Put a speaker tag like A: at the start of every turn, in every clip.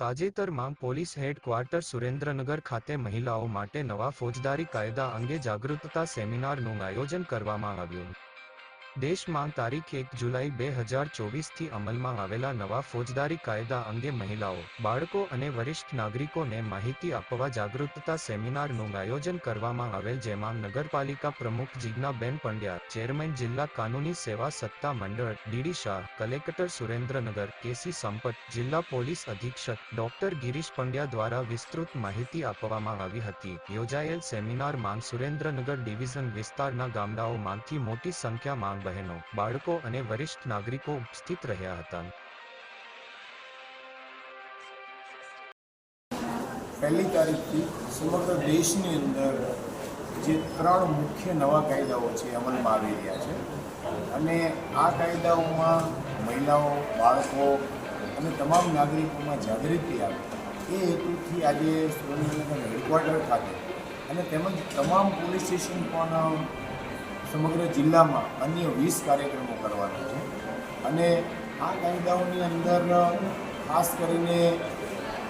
A: તાજેતરમાં police headquarter Surendranagar ખાતે મહિલાઓ માટે નવા ફોજદારી કાયદા અંગે જાગૃતતા સેમિનારનું આયોજન કરવામાં આવ્યું. દેશમાં તારીખ એક જુલાઈ બે હજાર ચોવીસથી અમલમાં આવેલા નવા ફોજદારી કાયદા અંગે મહિલાઓ, બાળકો અને વરિષ્ઠ નાગરિકોને માહિતી આપવા જાગૃતતા સેમિનારનું આયોજન કરવામાં આવેલ જેમાં નગરપાલિકા પ્રમુખ જીજ્ઞાબેન પંડ્યા, ચેરમેન જિલ્લા કાનૂની સેવા સત્તા મંડળ, DD Shah, collector Surendranagar, KC Sampat, જિલ્લા પોલીસ અધિક્ષક, ડોક્ટર ગિરીશ પંડ્યા દ્વારા વિસ્તૃત માહિતી આપવામાં આવી હતી. યોજાયેલ સેમિનારમાં સુરેન્દ્રનગર ડિવિઝન વિસ્તારના ગામડાઓમાંથી મોટી સંખ્યામાં બહેનો, બાળકો અને વરિષ્ઠ નાગરિકો ઉપસ્થિત રહ્યા હતા.
B: પહેલી તારીખથી સમગ્ર દેશની અંદર જે ત્રણ મુખ્ય નવા કાયદાઓ છે અમલમાં આવી રહ્યા છે. અને આ કાયદાઓમાં મહિલાઓ, બાળકો અને તમામ નાગરિકોમાં જાગૃતિ આવે, એ હેતુથી આજે સુરેન્દ્રનગર હેડક્વાર્ટર ખાતે અને તેમજ તમામ પોલીસ સ્ટેશન પણ સમગ્ર જિલ્લામાં અન્ય વીસ કાર્યક્રમો કરવાના છે. અને આ કાયદાઓની અંદર, ખાસ કરીને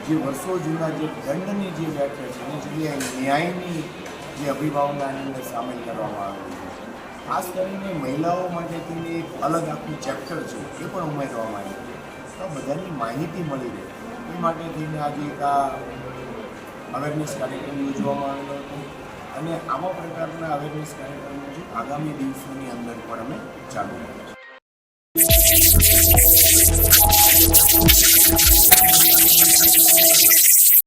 B: જે વર્ષો જૂના જે દંડની જે વ્યાખ્યા છે, એની જગ્યાએ ન્યાયની જે અભિભાવનાની અંદર સામેલ કરવામાં આવી છે. ખાસ કરીને મહિલાઓ માટે તેની એક અલગ આખું ચેપ્ટર છે, એ પણ ઉમેરવામાં છે. તો બધાની માહિતી મળી રહે. એ માટે થઈને આજે એક આ અવેરનેસ કાર્યક્રમ યોજવામાં આવેલો હતો. અને આવા પ્રકારના અવેરનેસ કાર્યક્રમો છે આગામી દિવસોની અંદર પણ અમે ચાલુ રાખીશું.